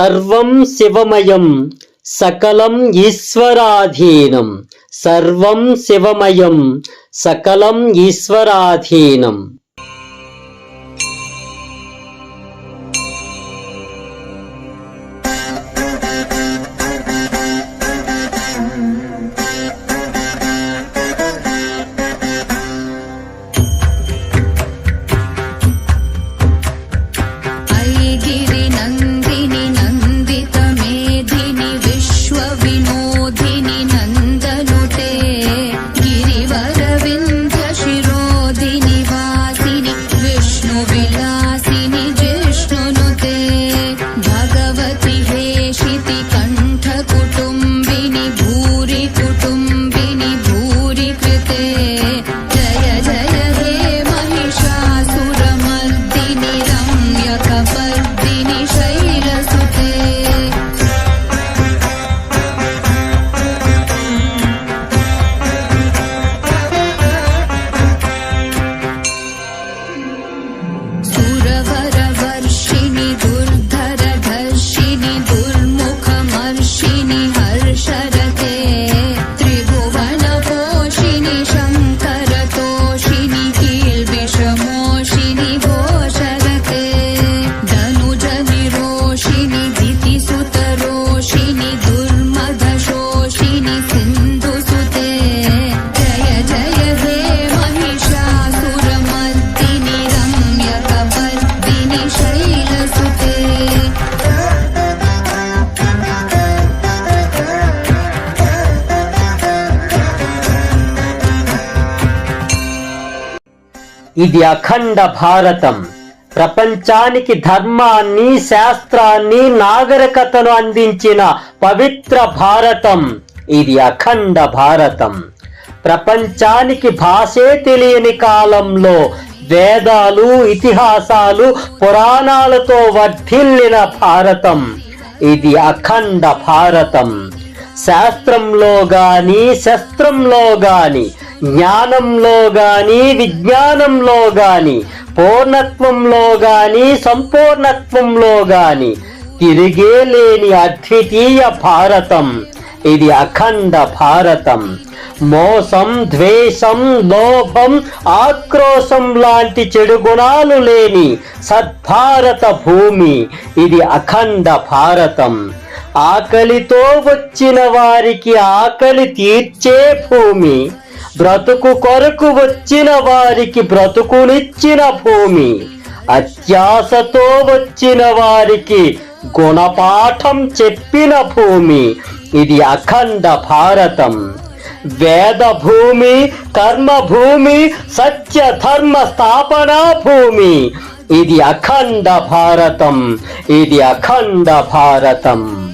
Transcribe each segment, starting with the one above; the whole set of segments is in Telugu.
సర్వం శివమయం సకలం ఈశ్వరాధీనం. సర్వం శివమయం సకలం ఈశ్వరాధీనం. ఇది అఖండ భారతం. ప్రపంచానికి ధర్మాన్ని శాస్త్రాన్ని నాగరికతను అందించిన పవిత్ర భారతం. ఇది అఖండ భారతం. ప్రపంచానికి భాషే తెలియని కాలంలో వేదాలు ఇతిహాసాలు పురాణాలతో వర్ధిల్లిన భారతం. ఇది అఖండ భారతం. శాస్త్రంలో గాని శస్త్రంలో గాని జ్ఞానంలో గాని విజ్ఞానంలో గాని పూర్ణత్వంలో గాని సంపూర్ణత్వంలో గాని తిరిగే లేని అద్వితీయ భారతం. ఇది అఖండ భారతం. మోసం ద్వేషం లోభం ఆక్రోశం లాంటి చెడు గుణాలు లేని సద్భారత భూమి. ఇది అఖండ భారతం. ఆకలితో వచ్చిన వారికి ఆకలి తీర్చే భూమి. బ్రతుకు కొరకు వచ్చిన వారికి బ్రతుకునిచ్చిన భూమి అత్యాసతో వచ్చిన వారికి గుణపాఠం చెప్పిన భూమి. ఇది అఖండ భారతం. వేద భూమి కర్మ భూమి సత్య ధర్మ స్థాపన భూమి. ఇది అఖండ భారతం. ఇది అఖండ భారతం.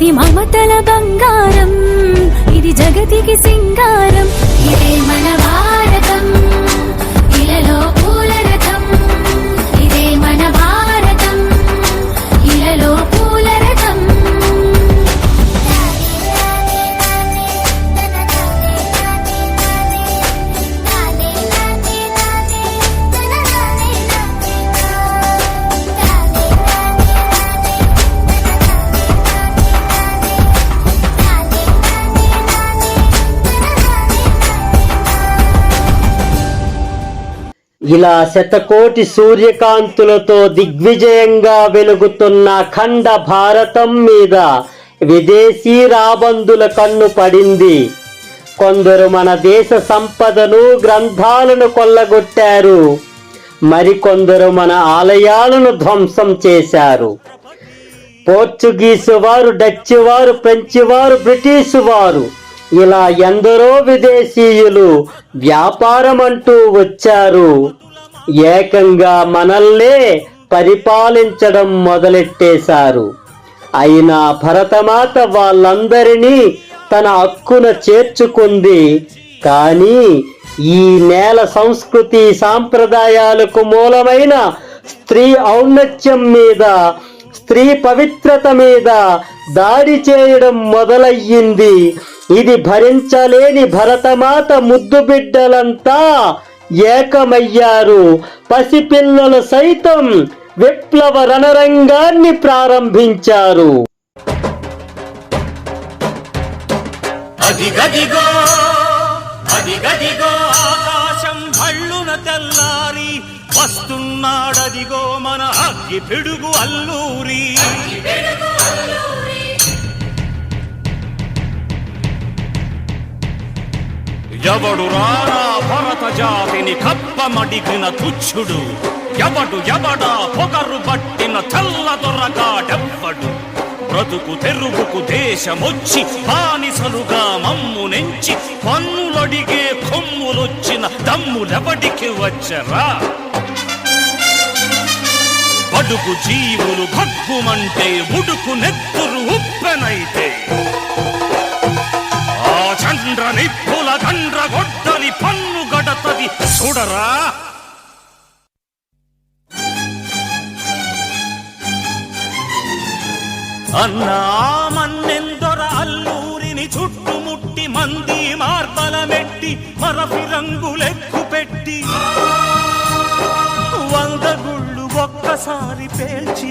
ఇది మమతల బంగారం. ఇది జగతికి సింగారం. ఇలా శతకోటి సూర్యకాంతులతో దిగ్విజయంగా వెలుగుతున్న ఖండ భారతం మీద విదేశీ రాబందుల కన్ను పడింది. కొందరు మన దేశ సంపదను గ్రంథాలను కొల్లగొట్టారు. మరికొందరు మన ఆలయాలను ధ్వంసం చేశారు. పోర్చుగీసు వారు డచ్ వారు ఫ్రెంచ్ వారు బ్రిటిష్ వారు ఇలా ఎందరో విదేశీయులు వ్యాపారం అంటూ వచ్చారు. ఏకంగా మనల్నే పరిపాలించడం మొదలెట్టేశారు. అయినా భరతమాత వాళ్ళందరినీ తన హక్కున చేర్చుకుంది. కానీ ఈ నేల సంస్కృతి సాంప్రదాయాలకు మూలమైన స్త్రీ ఔన్నత్యం మీద స్త్రీ పవిత్రత మీద దాడి చేయడం మొదలయ్యింది. ఇది భరించలేని భరతమాత ముద్దు బిడ్డలంతా ఏకమయ్యారు. పసిపిల్లలు సైతం విప్లవ రణరంగాన్ని ప్రారంభించారు. అదిగదిగో అదిగదిగో ఆకాశం భళ్ళున తెల్లారి వస్తున్నాడదిగో మన అగ్గి పిడుగు అల్లూరి. ఎవడు రారా భరత జాతిని కప్పమడిగిన తుచ్చుడు? ఎవడు ఎవడా పొగరు పట్టిన తెల్ల దొరకాడెవ్వడు బ్రతుకు తెరుగుకు దేశమొచ్చి బానిసలుగా మమ్ము నెంచి పన్నులడిగే కొమ్ములొచ్చిన దమ్ములెవడికి వచ్చరా? బడుగు జీవులు భగ్గుమంటే ఉడుకు నెత్తురు ఉప్పెనైతే. చండ్ర నిప్పుల గండ్ర గొడ్డలి పన్ను గడతది. చూడరా? అన్నా మన్నెందొర అల్లూరిని చుట్టుముట్టి మంది మార్బలమెట్టి మరపి రంగులెక్కు పెట్టి. వంద గుళ్ళు ఒక్కసారి పేల్చి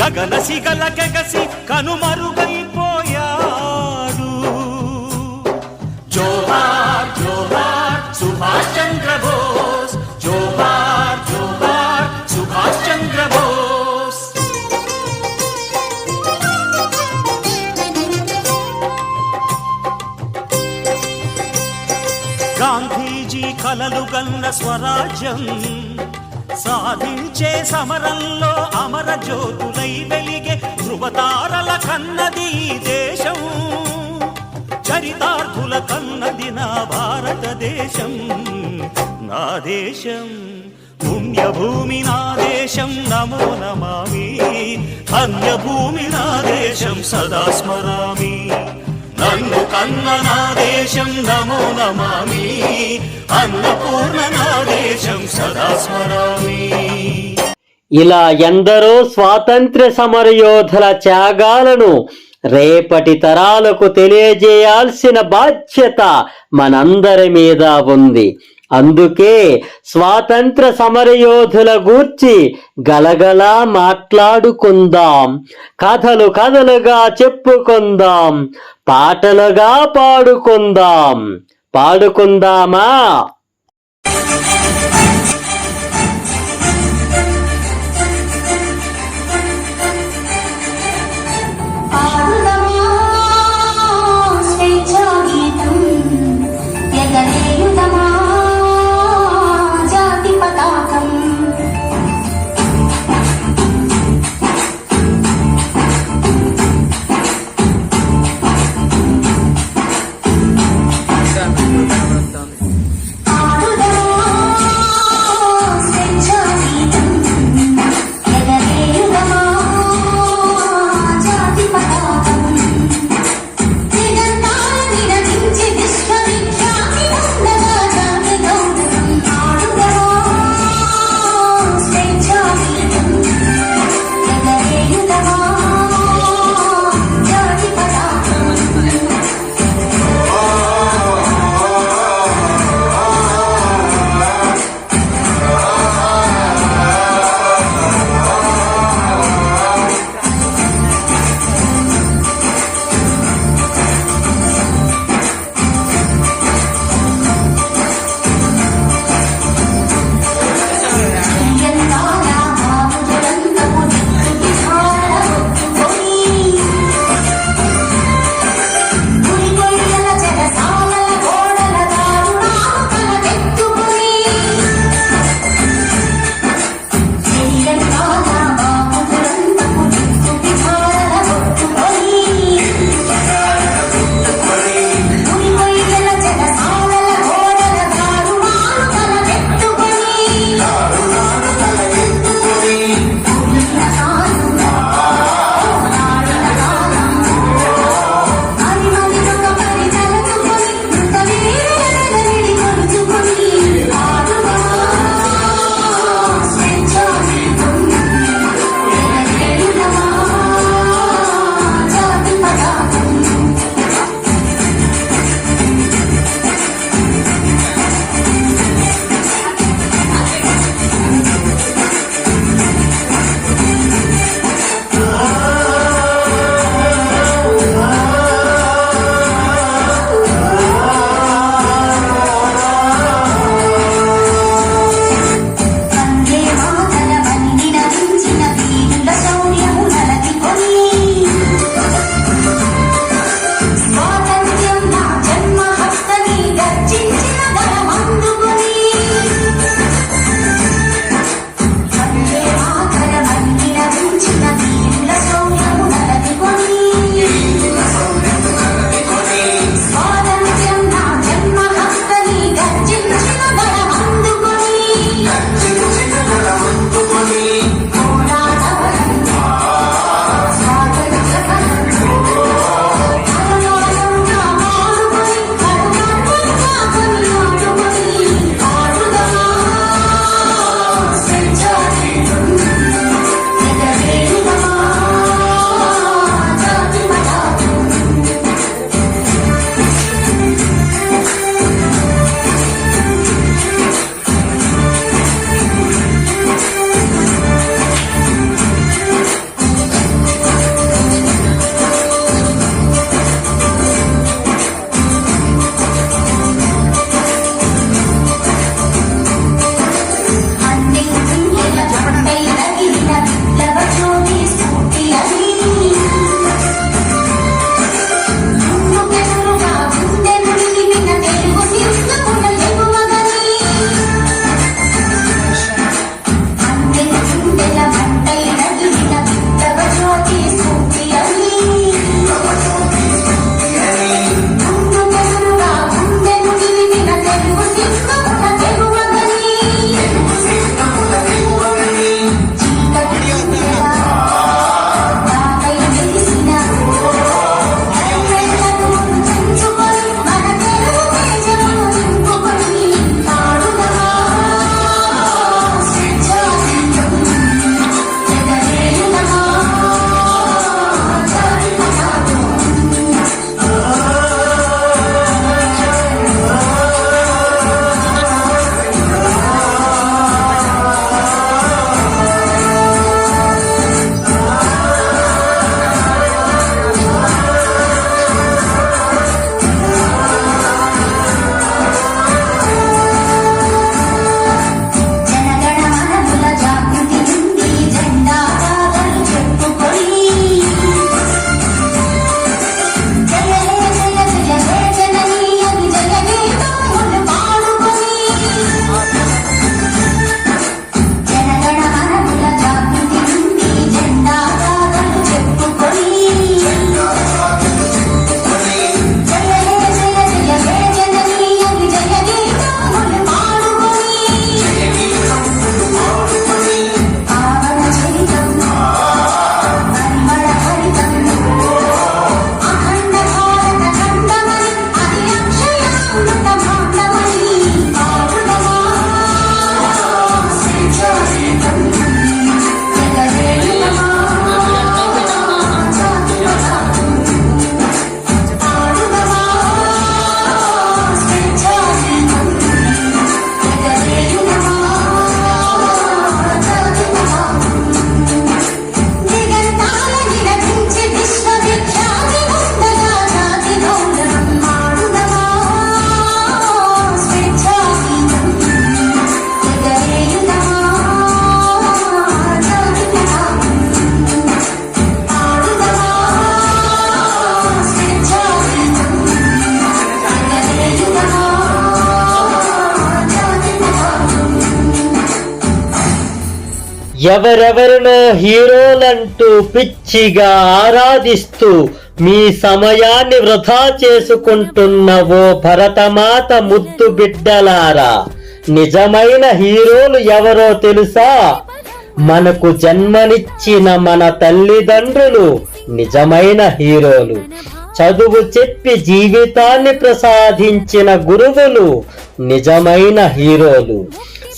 గగన సిగల గగసి కనుమరుగైపోయాడు జోహార్ జోహార్ సుభాష్ చంద్ర బోస్. జోహార్ జోహార్ సుభాష్ చంద్ర బోస్. గాంధీజీ కలలు గన్న స్వరాజ్యం సాధించే సమరంలో అమర జ్యోతులై వెలిగే ధృవతారల కన్నది దేశం. చరితార్థుల కన్నది నా భారతదేశం. నా దేశం పుణ్యభూమి నా దేశం. నమో నమామి అన్యభూమి నా దేశం. సదా స్మరామి. నన్ను కన్న నా దేశం నమో నమామి. అన్నపూర్ణ నా దేశం సదా స్మరామి. ఇలా ఎందరో స్వాతంత్ర్య సమరయోధుల త్యాగాలను రేపటి తరాలకు తెలియజేయాల్సిన బాధ్యత మనందరి మీద ఉంది. అందుకే స్వాతంత్ర సమరయోధుల గూర్చి గలగలా మాట్లాడుకుందాం. కథలు కథలుగా చెప్పుకుందాం. పాటలుగా పాడుకుందాం. పాడుకుందామా? ఎవరెవరినో హీరోలంటూ పిచ్చిగా ఆరాధిస్తూ మీ సమయాన్ని వృధా చేసుకుంటున్న ఓ భరతమాత ముద్దు బిడ్డలారా నిజమైన హీరోలు ఎవరో తెలుసా? మనకు జన్మనిచ్చిన మన తల్లిదండ్రులు నిజమైన హీరోలు. చదువు చెప్పి జీవితాన్ని ప్రసాదించిన గురువులు నిజమైన హీరోలు.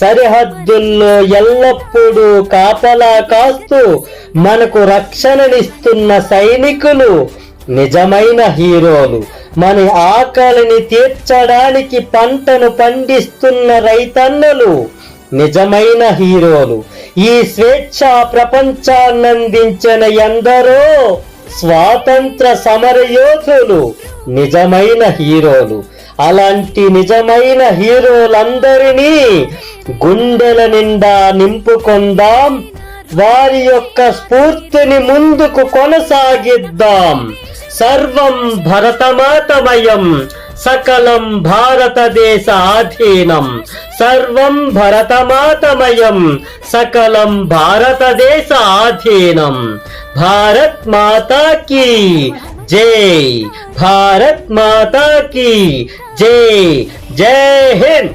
సరిహద్దుల్లో ఎల్లప్పుడూ కాపలా కాస్తూ మనకు రక్షణనిస్తున్న సైనికులు నిజమైన హీరోలు. మన ఆకలిని తీర్చడానికి పంటను పండిస్తున్న రైతన్నలు నిజమైన హీరోలు. ఈ స్వేచ్ఛ ప్రపంచాన్నందించిన ఎందరో స్వాతంత్ర సమరయోధులు నిజమైన హీరోలు. అలాంటి నిజమైన హీరోలందరినీ గుండెల నిండా నింపుకొందాం. వారి యొక్క స్ఫూర్తిని ముందుకు కొనసాగిద్దాం. సర్వం భరతమాతమయం సకలం భారతదేశ ఆధీనం. సర్వం భరతమాతమయం సకలం భారతదేశ ఆధీనం. భారత్ మాతా కీ జై భారత్ మాతా కీ జై జై హింద్